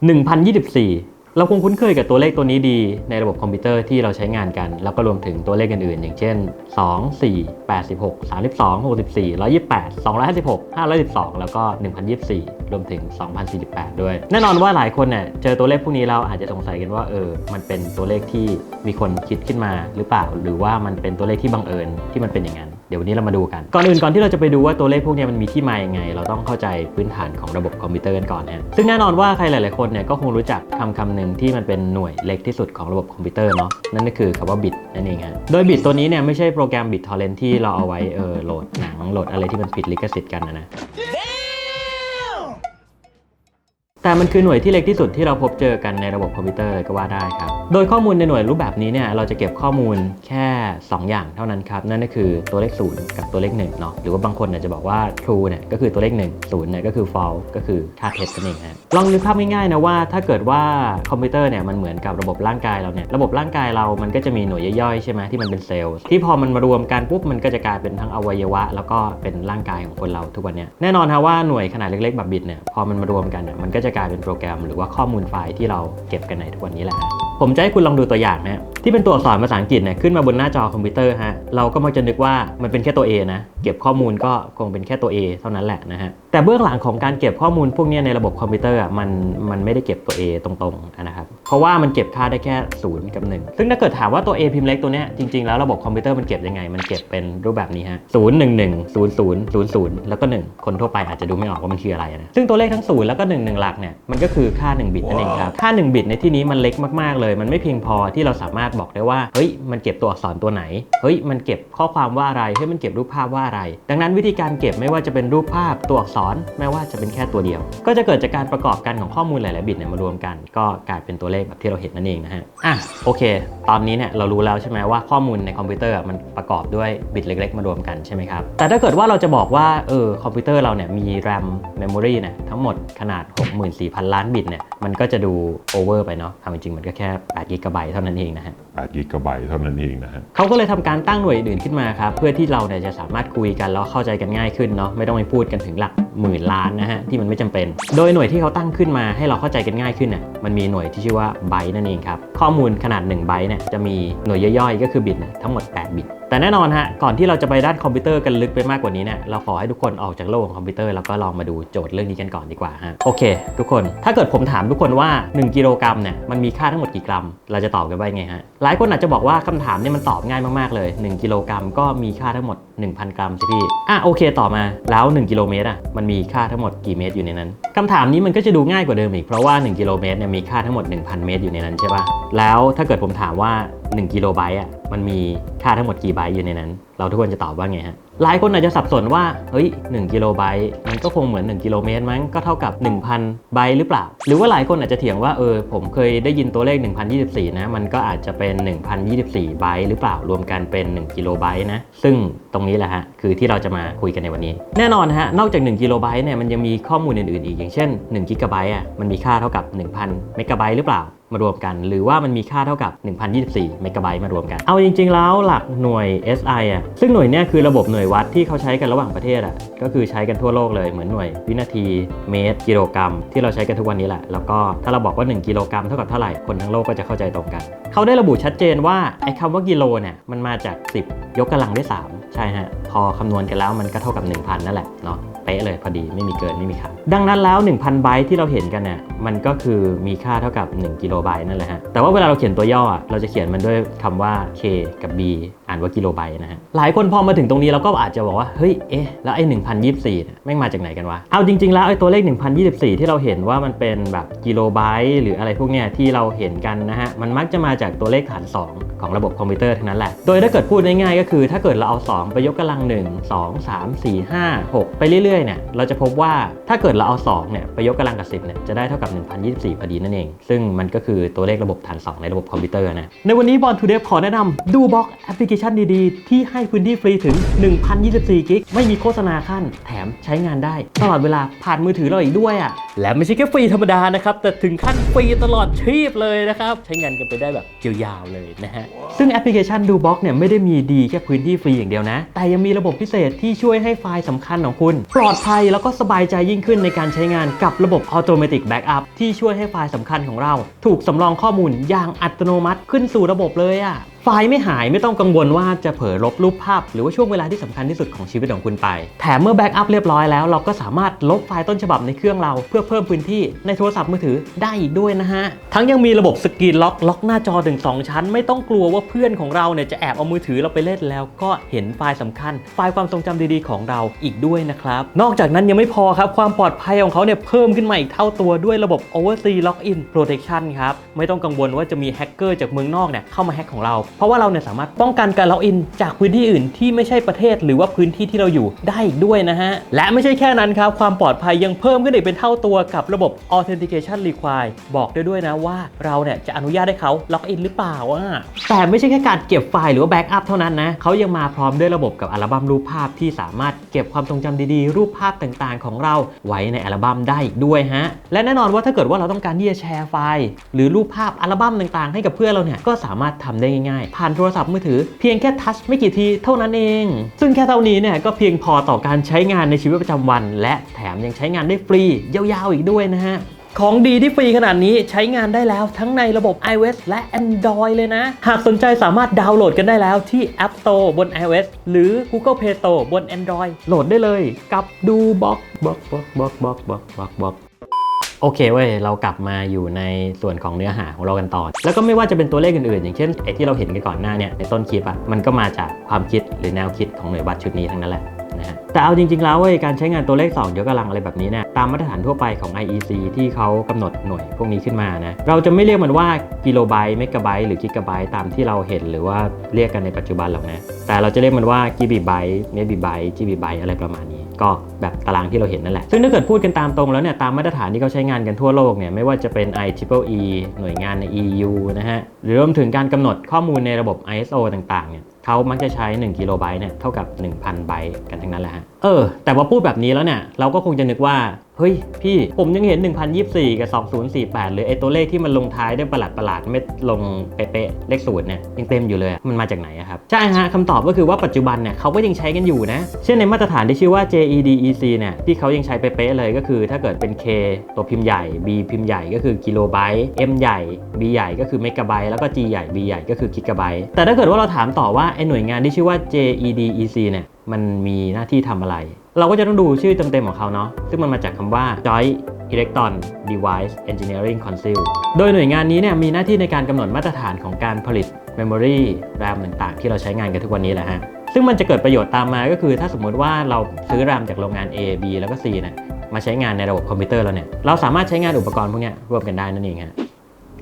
1024 เราคงคุ้นเคยกับตัวเลขตัวนี้ดีในระบบคอมพิวเตอร์ที่เราใช้งานกัน แล้วก็รวมถึงตัวเลขอื่นๆ อย่างเช่น 2 4 86 32 64 128 256 512 แล้วก็ 1024 รวมถึง 2048 ด้วย แน่นอนว่าหลายคนเนี่ยเจอตัวเลขพวกนี้แล้วอาจจะสงสัยกันว่าเออ มันเป็นตัวเลขที่มีคนคิดขึ้นมาหรือเปล่า หรือว่ามันเป็นตัวเลขที่บังเอิญที่มันเป็นอย่างนั้น เดี๋ยววันนี้เรามาดูกัน ก่อนอื่นก่อนที่เราจะไปดูว่าตัวเลขพวกนี้มันมีที่มายังไง เราต้องเข้าใจพื้นฐานของระบบคอมพิวเตอร์กันก่อนนะซึ่งแน่นอนว่าใครหลาย ๆ คนเนี่ยก็คงรู้จักคำคำหนึ่งที่มันเป็นหน่วยเล็กที่สุดของระบบคอมพิวเตอร์เนาะนั่นก็คือคำว่าบิตนั่นเองฮะโดยบิตตัวนี้เนี่ยไม่ใช่โปรแกรมบิตทอร์เรนที่เราเอาไว้เออโหลดหนังโหลดอะไรที่มันผิดลิขสิทธิ์กันนะนะ แต่มันคือหน่วยที่เล็กที่สุดที่เราพบเจอกันในระบบคอมพิวเตอร์เลยก็ว่าได้ครับ โดยข้อมูลในหน่วยรูปแบบนี้เนี่ยเราจะเก็บข้อมูลแค่ 2 อย่างเท่านั้นครับ นั่นก็คือตัวเลข 0 กับตัวเลข1เนาะหรือว่าบางคนเนี่ยจะบอกว่า true เนี่ยก็คือตัวเลข 1 0เนี่ยก็คือ false ก็คือค่าเท็จนั่นเองฮะลองนึกภาพง่ายๆนะว่าถ้าเกิดว่าคอมพิวเตอร์เนี่ยมันเหมือนกับระบบร่างกายเราเนี่ยระบบร่างกายเรามันก็จะมีหน่วยย่อยๆใช่ไหมที่มันเป็นเซลล์ที่พอมันมารวมกันปุ๊บมันก็จะกลายเป็นทั้งอวัยวะ แล้วก็เป็นร่างกายของคนเราทุกวันเนี่ยแน่นอนฮะว่าหน่วยขนาดเล็กๆแบบบิตเนี่ยพอมันมารวมกันเนี่ยมันก็จะกลายเป็นโปรแกรม หรือว่าข้อมูลไฟล์ที่เราเก็บกันในทุกวันนี้แหละฮะ ผมจะให้คุณลองดูตัวอย่างนะที่เป็นตัวอักษรภาษาอังกฤษเนี่ยขึ้นมาบนหน้าจอคอมพิวเตอร์ฮะเราก็มักจะนึกว่ามันเป็นแค่ตัว A นะเก็บข้อมูลก็คงเป็นแค่ตัว A เท่านั้นแหละนะฮะแต่เบื้องหลังของการเก็บข้อมูลพวกนี้ในระบบคอมพิวเตอร์อะมันมันไม่ได้เก็บตัว A ตรงๆนะครับเพราะว่ามันเก็บค่าได้แค่0กับ1 ซึ่งถ้าเกิดถามว่าตัว A พิมพ์เล็กตัวเนี้ยจริงๆแล้วระบบคอมพิวเตอร์มันเก็บยังไง มันเก็บเป็นรูปแบบนี้ฮะ0 1 1 0 0 0 0แล้วก็ 1 คนทั่วไปอาจจะดูไม่ออกว่ามันคืออะไรนะซึ่งตัวเลขทั้ง0แล้วก็1 1หลักเนี่ยมันก็คือค่า 1 บิตนั่นเองครับค่า 1 บิตในที่นี้มันเล็กมากๆเลยมันไม่เพียงพอที่เราสามารถบอกได้ว่า เฮ้ย มันเก็บตัวอักษรตัวไหน เฮ้ย มันเก็บข้อความว่าอะไร เฮ้ย มันเก็บรูปภาพว่าอะไร ดังนั้นวิธีการเก็บไม่ว่าจะเป็นรูปภาพตัวอักษร ไม่ว่าจะเป็นแค่ตัวเดียว ก็จะเกิดจากการประกอบกันของข้อมูลหลาย ๆ บิตเนี่ยมารวมกัน ก็กลายเป็นตัวเลขแบบที่เราเห็นนั่นเองนะฮะ อะ โอเค ตอนนี้เนี่ยเรารู้แล้วใช่ไหมว่าข้อมูลในคอมพิวเตอร์มันประกอบด้วยบิตเล็ก ๆ มารวมกันใช่ไหมครับ แต่ถ้าเกิดว่าเราจะบอกว่า เออ คอมพิวเตอร์เราเนี่ยมี RAM Memory เนี่ยทั้งหมดขนาด 64,000 ล้านบิตเนี่ย มันก็จะดูโอเวอร์ไปเนาะความจริงมันก็แค่8กิกะไบต์เท่านั้นเองนะฮะ8กิกะไบต์เท่านั้นเองนะฮะเขาก็เลยทำการตั้งหน่วยอื่นขึ้นมาครับเพื่อที่เราเนี่ยจะสามารถคุยกันแล้วเข้าใจกันง่ายขึ้นเนาะไม่ต้องไปพูดกันถึงหลักหมื่นล้านนะฮะที่มันไม่จำเป็น โดยหน่วยที่เขาตั้งขึ้นมาให้เราเข้าใจกันง่ายขึ้นเนี่ยมันมีหน่วยที่ชื่อว่าไบต์นั่นเองครับข้อมูลขนาด1ไบต์เนี่ยจะมีหน่วยย่อยๆ ก็คือบิตเนี่ยทั้งหมด 8 บิตแต่แน่นอนฮะก่อนที่เราจะไปด้านคอมพิวเตอร์กันลึกไปมากกว่านี้เนี่ยเราขอให้ทุกคนออกจากโลกของคอมพิวเตอร์แล้วก็ลองมาดูโจทย์เรื่องนี้กันก่อนดีกว่าฮะโอเค ทุกคนถ้าเกิดผมถามทุกคนว่า 1 กิโลกรัมเนี่ยมันมีค่าทั้งหมดกี่กรัม เราจะตอบกันว่าไงฮะหลายคนอาจจะบอกว่าคำถามเนี่ยมันตอบง่ายมากๆเลย 1 กิโลกรัมก็มีค่าทั้งหมด 1,000 กรัมใช่พี่อะโอเคต่อมาแล้ว 1 กิโลเมตรอะมันมีค่าทั้งหมดกี่เมตรอยู่ในนั้นคำถามนี้มันก็จะดูง่ายกว่าเดิมอีกเพราะว่า 1 กิโลเมตรเนี่ยมีค่าทั้งหมด 1,000 เมตรอยู่ในนั้นใช่ปะแล้วถ้าเกิดผมถามว่า 1กิโลไบต์อะมันมีค่าทั้งหมดกี่ไบต์อยู่ในนั้น เราทุกคนจะตอบว่าไงฮะหลายคนอาจจะสับสนว่าเฮ้ย1กิโลไบต์มันก็คงเหมือน 1 กิโลเมตรมั้งก็เท่ากับ 1,000 ไบต์หรือเปล่า หรือว่าหลายคนอาจจะเถียงว่าเออผมเคยได้ยินตัวเลข 1,024 นะ มันก็อาจจะเป็น 1,024 ไบต์หรือเปล่ารวมกันเป็น 1 กิโลไบต์นะ ซึ่งตรงนี้แหละฮะคือที่เราจะมาคุยกันในวันนี้ แน่นอนฮะนอกจาก 1 กิโลไบต์เนี่ยมันยังมีข้อมูลอื่นๆอีกอย่างเช่น1กิกะไบต์อะมันมีค่าเท่ากับ 1,000 เมกะไบต์หรือเปล่า มารวมกัน หรือว่ามันมีค่าเท่ากับ 1,024เมกะไบต์มารวมกัน เอาจริง ๆ แล้วหลักหน่วย SI อะซึ่งหน่วยเนี้ยคือระบบหน่วยวัดที่เขาใช้กันระหว่างประเทศอะก็คือใช้กันทั่วโลกเลยเหมือนหน่วยวินาทีเมตร กิโลกรัม ที่เราใช้กันทุกวันนี้แหละ แล้วก็ถ้าเราบอกว่า 1 กิโลกรัมเท่ากับเท่าไหร่คนทั้งโลกก็จะเข้าใจตรงกัน เขาได้ระบุชัดเจนว่าไอ้คำว่ากิโลเนี่ยมันมาจาก 10 ยกกำลังด้วย3ใช่ฮะพอคำนวณกันแล้วมันก็เท่ากับ 1,000 นั่นแหละเนาะ ป๊ะเลยพอดีไม่มีเกินไม่มีขาดดังนั้นแล้ว 1,000 ไบต์ที่เราเห็นกันเนี่ยมันก็คือมีค่าเท่ากับ 1 กิโลไบต์นั่นแหละฮะแต่ว่าเวลาเราเขียนตัวย่ออะเราจะเขียนมันด้วยคำว่า k กับ b อ่านว่ากิโลไบต์นะฮะหลายคนพอมาถึงตรงนี้เราก็อาจจะบอกว่าเฮ้ยเอ๊ะแล้วไอ้1024เนี่ยแม่งมาจากไหนกันวะเอาจริง ๆ แล้วไอ้ตัวเลข 1024 ที่เราเห็นว่ามันเป็นแบบกิโลไบต์หรืออะไรพวกเนี้ยที่เราเห็นกันนะฮะมันมักจะมาจากตัวเลขฐาน 2 ของระบบคอมพิวเตอร์ทั้งนั้นแหละโดยถ้าเกิดพูดง่ายๆก็คือ ถ้าเกิดเราเอา 2 ไปยกกำลัง 1 2 3 4 5 6 ไปเรื่อยๆเนี่ยเราจะพบว่าถ้าเกิดเราเอา2เนี่ยไปยกกำลังกับ 10เนี่ยจะได้เท่ากับ 1024พอดีนั่นเอง ซึ่งมันก็คือตัวเลขระบบฐาน 2 ในระบบคอมพิวเตอร์นะ ในวันนี้บอลทูเดฟขอแนะนำดูบ็อกแอปพลิเคชันดีๆ ที่ให้พื้นที่ฟรีถึง 1,024กิกไม่มีโฆษณาขั้นแถมใช้งานได้ ตลอดเวลาผ่านมือถือเราอีกด้วยอะและไม่ใช่แค่ฟรีธรรมดานะครับแต่ถึงขั้นฟรีตลอดชีพเลยนะครับใช้งานกันไปได้แบบยาวๆเลยนะฮะซึ่งแอปพลิเคชันดูบ็อกเนี่ยไม่ได้มีดีแค่พื้นที่ฟรีอย่างเดียวนะ แต่ยังมีระบบพิเศษที่ช่วยให้ไฟล์สำคัญของคุณปลอดภัยแล้วก็สบายใจยิ่งขึ้นในการใช้งานกับระบบ Automatic Backup ที่ช่วยให้ไฟล์สำคัญของเรา ถูกสำรองข้อมูลอย่างอัตโนมัติขึ้นสู่ระบบเลยอะไฟล์ไม่หายไม่ต้องกังวลว่าจะเผลอลบรูปภาพ หรือว่าช่วงเวลาที่สำคัญที่สุดของชีวิตของคุณไป แถมเมื่อแบ็กอัพเรียบร้อยแล้วเราก็สามารถลบไฟล์ต้นฉบับในเครื่องเราเพื่อเพิ่มพื้นที่ในโทรศัพท์มือถือได้อีกด้วยนะฮะ ทั้งยังมีระบบสกรีนล็อกล็อกหน้าจอถึง2ชั้น ไม่ต้องกลัวว่าเพื่อนของเราเนี่ยจะแอบเอามือถือเราไปเล่นแล้ว ก็เห็นไฟล์สำคัญ ไฟล์ความทรงจำดีๆ ของเราอีกด้วยนะครับนอกจากนั้นยังไม่พอครับความปลอดภัยของเขาเนี่ยเพิ่มขึ้นมาอีกเท่าตัวด้วยระบบ Oversea Login Protection ครับไม่ต้องกังวลว่าจะมีแฮกเกอร์จากเมืองนอกเนี่ยเข้ามาแฮกของเราเพราะว่าเราเนี่ยสามารถป้องกันการล็อกอินจากพื้นที่อื่นที่ไม่ใช่ประเทศหรือว่าพื้นที่ที่เราอยู่ได้อีกด้วยนะฮะ และไม่ใช่แค่นั้นครับ ความปลอดภัยยังเพิ่มขึ้นอีกเป็นเท่าตัวกับระบบ Authentication Require บอกได้ด้วยนะว่าเราเนี่ยจะอนุญาตให้เขาล็อกอินหรือเปล่าอะแต่ไม่ใช่แค่การเก็บไฟล์หรือว่าแบ็กอัพเท่านั้นนะเขายังมาพร้อมด้วยระบบกับอัลบั้มรูปภาพที่สามารถเก็บความทรงจำดีๆ รูปภาพต่างๆ ของเราไว้ในอัลบั้มได้อีกด้วยฮะและแน่นอนว่าถ้าเกิดว่าเราต้องการที่จะแชร์ไฟล์ หรือรูปภาพอัลบั้มต่างๆ ให้กับเพื่อนเราเนี่ยก็สามารถทำได้ง่ายายผ่านโทรศัพท์มือถือเพียงแค่ทัชไม่กี่ทีเท่านั้นเอง ซึ่งแค่เท่านี้เนี่ยก็เพียงพอต่อการใช้งานในชีวิตประจำวัน และแถมยังใช้งานได้ฟรียาวๆอีกด้วยนะฮะของดีที่ฟรีขนาดนี้ใช้งานได้แล้วทั้งในระบบ iOS และ Android เลยนะ หากสนใจสามารถดาวน์โหลดกันได้แล้วที่ App Store บน iOS หรือ Google Play Store บน Android โหลดได้เลยกับดูบ็อกบ็อกบ็อกบ็อกบ็อกบ็อกบ็อก โอเคเว้ยเรากลับมาอยู่ในส่วนของเนื้อหาของเรากันต่อ แล้วก็ไม่ว่าจะเป็นตัวเลขอื่นๆ อย่างเช่นไอ้ที่เราเห็นกันก่อนหน้าเนี่ยในต้นคลิปอะมันก็มาจากความคิดหรือแนวคิดของหน่วยวัดชุดนี้ทั้งนั้นแหละนะฮะแต่เอาจริงๆแล้วเว้ยการใช้งานตัวเลข 2 ยกกำลังอะไรแบบนี้เนี่ยตามมาตรฐานทั่วไปของ IEC ที่เขากำหนดหน่วยพวกนี้ขึ้นมานะเราจะไม่เรียกมันว่ากิโลไบต์เมกะไบต์หรือกิกะไบต์ตามที่เราเห็นหรือว่าเรียกกันในปัจจุบันหรอกนะแต่เราจะเรียกมันว่ากิบิไบต์เมบิไบต์จิบิไบต์อะไรประมาณนี้ ก็แบบตารางที่เราเห็นนั่นแหละ ซึ่งถ้าเกิดพูดกันตามตรงแล้วเนี่ยตามมาตรฐานที่เขาใช้งานกันทั่วโลกเนี่ยไม่ว่าจะเป็น IEEE หน่วยงานใน EU นะฮะหรือรวมถึงการกำหนดข้อมูลในระบบ ISO ต่างๆเนี่ยเขามักจะใช้ 1กิโลไบต์เนี่ยเท่ากับ 1,000 ไบต์กันทั้งนั้นแหละฮะเออแต่ว่าพูดแบบนี้แล้วเนี่ยเราก็คงจะนึกว่า เฮ้ยพี่ผมยังเห็น 1024 กับ 2048 หรือไอตัวเลขที่มันลงท้ายด้วยประหลาดประหลาดไม่ลงเป๊ะๆเลขศูนย์เนี่ยยังเต็มอยู่เลยมันมาจากไหนครับ ใช่ฮะคำตอบก็คือว่าปัจจุบันเนี่ยเขาก็ยังใช้กันอยู่นะ เช่นในมาตรฐานที่ชื่อว่า JEDEC เนี่ยที่เขายังใช้เป๊ะๆเลยก็คือถ้าเกิดเป็น K ตัวพิมพ์ใหญ่ B พิมพ์ใหญ่ก็คือกิโลไบต์ M ใหญ่ B ใหญ่ก็คือเมกะไบต์แล้วก็ G ใหญ่ B ใหญ่ก็คือกิกะไบต์แต่ถ้าเกิดว่าเราถามต่อว่าไอหน่วยงานที่ชื่อว่า JEDEC เนี่ย มันมีหน้าที่ทำอะไร เราก็จะต้องดูชื่อเต็มๆของเขาเนาะซึ่งมันมาจากคำว่า Joint Electron Device Engineering Council โดยหน่วยงานนี้เนี่ยมีหน้าที่ในการกำหนดมาตรฐานของการผลิต Memory RAM ต่างๆ ที่เราใช้งานกันทุกวันนี้แหละฮะซึ่งมันจะเกิดประโยชน์ตามมาก็คือถ้าสมมุติว่าเราซื้อ RAM จากโรงงาน A B แล้วก็ C เนี่ยมาใช้งานในระบบคอมพิวเตอร์เราเนี่ยเราสามารถใช้งานอุปกรณ์พวกนี้ร่วมกันได้นั่นเองฮะ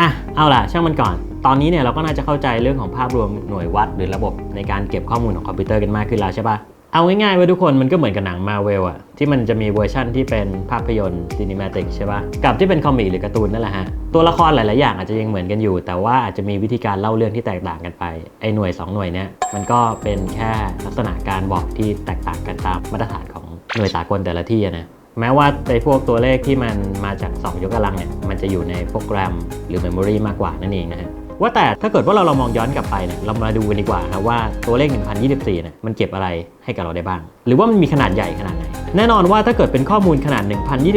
อะเอาล่ะช่างมันก่อน ตอนนี้เนี่ยเราก็น่าจะเข้าใจเรื่องของภาพรวมหน่วยวัดหรือระบบในการเก็บข้อมูลของคอมพิวเตอร์กันมากขึ้นแล้วใช่ปะ เอาง่ายๆไว้ทุกคนมันก็เหมือนกับหนังมาเวลอะที่มันจะมีเวอร์ชั่นที่เป็นภาพยนตร์ซีนิมาติกใช่ปะกับที่เป็นคอมิกหรือการ์ตูนนั่นแหละฮะ ตัวละครหลายๆอย่างอาจจะยังเหมือนกันอยู่ แต่ว่าอาจจะมีวิธีการเล่าเรื่องที่แตกต่างกันไป ไอ้หน่วย 2 หน่วยเนี้ยมันก็เป็นแค่ลักษณะการบอกที่แตกต่างกันตามมาตรฐานของหน่วยสากลแต่ละที่นะแม้ว่าในพวกตัวเลขที่มันมาจาก 2 ยกกำลังเนี่ยมันจะอยู่ในพวกแรมหรือ Memory มากกว่านั่นเองนะฮะ ว่าแต่ถ้าเกิดว่าเราเรามองย้อนกลับไปเนี่ยเรามาดูกันดีกว่าครับว่าตัวเลข 1024เนี่ยมันเก็บอะไรให้กับเราได้บ้าง หรือว่ามันมีขนาดใหญ่ขนาดไหน แน่นอนว่าถ้าเกิดเป็นข้อมูลขนาด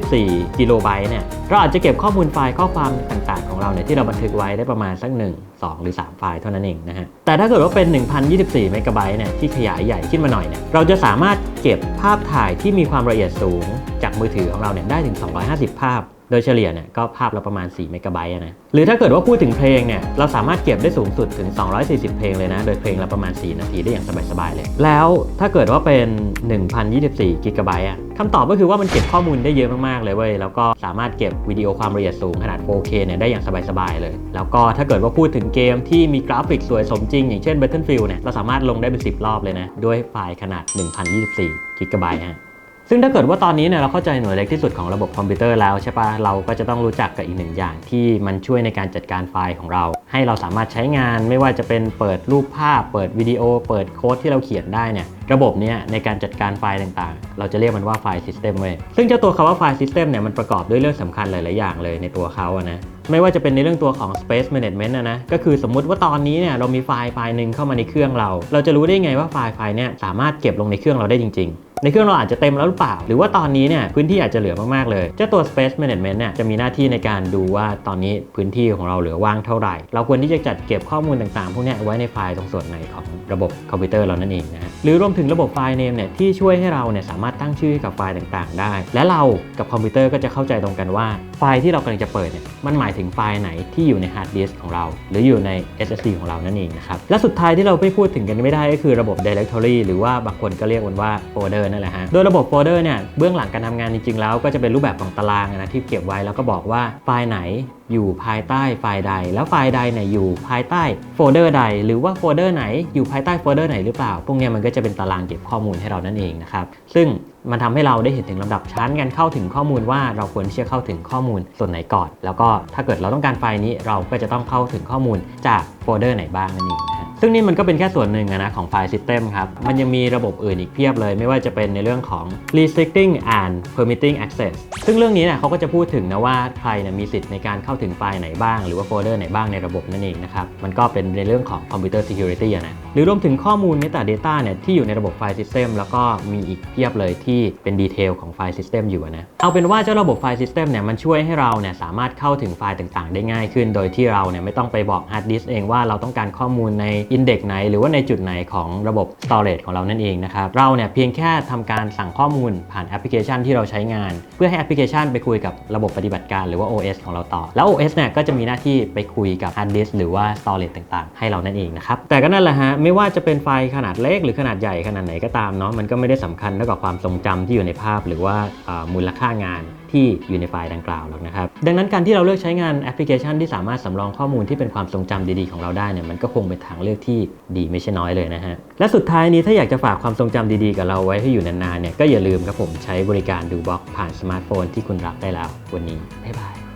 1024 กิโลไบต์เนี่ยเราอาจจะเก็บข้อมูลไฟล์ข้อความต่างๆ ของเราเนี่ยที่เราบันทึกไว้ได้ประมาณสัก 1 2 หรือ 3 ไฟล์เท่านั้นเองนะฮะแต่ถ้าเกิดว่าเป็น 1024 เมกะไบต์เนี่ยที่ขยายใหญ่ขึ้นมาหน่อยเนี่ยเราจะสามารถเก็บภาพถ่ายที่มีความละเอียดสูง จากมือถือของเราเนี่ยได้ถึง 250 ภาพ โดยเฉลี่ยเนี่ยก็ภาพละประมาณ 4 เมกะไบต์นะ หรือถ้าเกิดว่าพูดถึงเพลงเนี่ย เราสามารถเก็บได้สูงสุดถึง 240 เพลงเลยนะ โดยเพลงละประมาณ 4 นาทีได้อย่างสบายๆเลย แล้วถ้าเกิดว่าเป็น 1024กิกะไบต์อะคำตอบก็คือว่ามันเก็บข้อมูลได้เยอะมากๆเลยเว้ย แล้วก็สามารถเก็บวิดีโอความละเอียดสูงขนาด 4K เนี่ยได้อย่างสบายๆเลย แล้วก็ถ้าเกิดว่าพูดถึงเกมที่มีกราฟิกสวยสมจริง อย่างเช่น Battlefield เนี่ย เราสามารถลงได้เป็น 10 รอบเลยนะ ด้วยไฟล์ขนาด 1024กิกะไบต์ฮะ ซึ่งถ้าเกิดว่าตอนนี้เนี่ยเราเข้าใจหน่วยเล็กที่สุดของระบบคอมพิวเตอร์แล้วใช่ปะเราก็จะต้องรู้จักกับอีกหนึ่งอย่างที่มันช่วยในการจัดการไฟล์ของเรา ให้เราสามารถใช้งานไม่ว่าจะเป็นเปิดรูปภาพ เปิดวิดีโอ เปิดโค้ดที่เราเขียนได้เนี่ยระบบเนี้ยในการจัดการไฟล์ต่างๆ เราจะเรียกมันว่าไฟล์ซิสเต็มเว้ยซึ่งเจ้าตัวคำว่าไฟล์ซิสเต็มเนี่ยมันประกอบด้วยเรื่องสำคัญหลายๆอย่างเลยในตัวเขาอะนะไม่ว่าจะเป็นในเรื่องตัวของ space management นะนะ ก็คือสมมุติว่าตอนนี้เนี่ยเรามีไฟล์ไฟล์หนึ่งเข้ามาในเครื่องเรา เราจะรู้ได้ไงว่าไฟล์ไฟล์เนี่ยสามารถเก็บลงในเครื่องเราได้จริง ๆ ในเครื่องเราอาจจะเต็มแล้วหรือเปล่า หรือว่าตอนนี้เนี่ยพื้นที่อาจจะเหลือมากๆเลยเจ้าตัว space management เนี่ยจะมีหน้าที่ในการดูว่าตอนนี้พื้นที่ของเราเหลือว่างเท่าไหร่ เราควรที่จะจัดเก็บข้อมูลต่างๆ พวกนี้ไว้ในไฟล์ตรงส่วนไหนของระบบคอมพิวเตอร์เรานั่นเองนะหรือรวมถึงระบบไฟล์ name เนี่ยที่ช่วยให้เราเนี่ยสามารถตั้งชื่อให้กับไฟล์ต่างๆ ได้ และเรากับคอมพิวเตอร์ก็จะเข้าใจตรงกันว่าไฟล์ที่เรากำลังจะเปิดเนี่ยมันหมายถึงไฟล์ไหนที่อยู่ในฮาร์ดดิสก์ของเรา หรืออยู่ใน SSD ของเรานั่นเองนะครับและสุดท้ายที่เราไม่พูดถึงกันไม่ได้ก็คือระบบ directory หรือว่าบางคนก็เรียกมันว่าโฟลเดอร์นั่นแหละฮะ โดยระบบโฟลเดอร์เนี่ยเบื้องหลังการทำงานจริงๆ แล้วก็จะเป็นรูปแบบของตารางนะที่เก็บไว้แล้วก็บอกว่าไฟล์ไหนอยู่ภายใต้ไฟล์ใด แล้วไฟล์ใดเนี่ยอยู่ภายใต้โฟลเดอร์ใด หรือว่าโฟลเดอร์ไหนอยู่ภายใต้โฟลเดอร์ไหนหรือเปล่า พวกนี้มันก็จะเป็นตารางเก็บข้อมูลให้เรานั่นเองนะครับ ซึ่งมันทำให้เราได้เห็นถึงลำดับชั้นการเข้าถึงข้อมูลว่าเราควรที่จะเข้าถึงข้อมูลส่วนไหนก่อน แล้วก็ถ้าเกิดเราต้องการไฟล์นี้เราก็จะต้องเข้าถึงข้อมูลจากโฟลเดอร์ไหนบ้างนั่นเองนะฮะ ซึ่งนี่มันก็เป็นแค่ส่วนหนึ่งนะของไฟล์ซิสเต็มครับ มันยังมีระบบอื่นอีกเพียบเลย ไม่ว่าจะเป็นในเรื่องของ restricting and permitting access ซึ่งเรื่องนี้เนี่ยเขาก็จะพูดถึงนะว่าใครนะมีสิทธิ์ในการเข้าถึงไฟล์ไหนบ้าง หรือว่าโฟลเดอร์ไหนบ้างในระบบนั่นเองนะครับ มันก็เป็นในเรื่องของ computer security อนะหรือรวมถึงข้อมูล metadata เนี่ยที่อยู่ในระบบไฟล์ซิสเต็มแล้วก็มีอีกเพียบเลยที่เป็นดีเทลของไฟล์ซิสเต็มอยู่นะ เอาเป็นว่าเจ้าระบบไฟล์ซิสเต็มเนี่ยมันช่วยให้เราเนี่ยสามารถเข้าถึงไฟล์ต่างๆ ได้ง่ายขึ้น โดยที่เราเนี่ยไม่ต้องไปบอกฮาร์ดดิสเองว่าเราต้องการข้อมูลในอินเด็กไหน หรือว่าในจุดไหนของระบบ storage ของเรานั่นเองนะครับเราเนี่ยเพียงแค่ทำการสั่งข้อมูลผ่านแอปพลิเคชันที่เราใช้งาน เพื่อให้แอปพลิเคชันไปคุยกับระบบปฏิบัติการหรือว่า OS ของเราต่อ แล้ว OS เนี่ยก็จะมีหน้าที่ไปคุยกับฮาร์ดดิสหรือว่า storage ต่างๆ ให้เรานั่นเองนะครับแต่ก็นั่นแหละฮะไม่ว่าจะเป็นไฟล์ขนาดเล็กหรือขนาดใหญ่ขนาดไหนก็ตามเนาะมันก็ไม่ได้สำคัญเท่ากับความทรงจำที่อยู่ในภาพ หรือว่ามูลค่างานที่อยู่ในไฟล์ดังกล่าวหรอกนะครับ ดังนั้นการที่เราเลือกใช้งานแอปพลิเคชันที่สามารถสำรองข้อมูลที่เป็นความทรงจำดีๆของเราได้เนี่ยมันก็คงเป็นทางเลือกที่ดีไม่ใช่น้อยเลยนะฮะ และสุดท้ายนี้ถ้าอยากจะฝากความทรงจำดีๆ กับเราไว้ให้อยู่นานๆเนี่ยก็อย่าลืมครับผมใช้บริการดูบล็อกผ่านสมาร์ทโฟนที่คุณรักได้แล้ว วันนี้บ๊ายบาย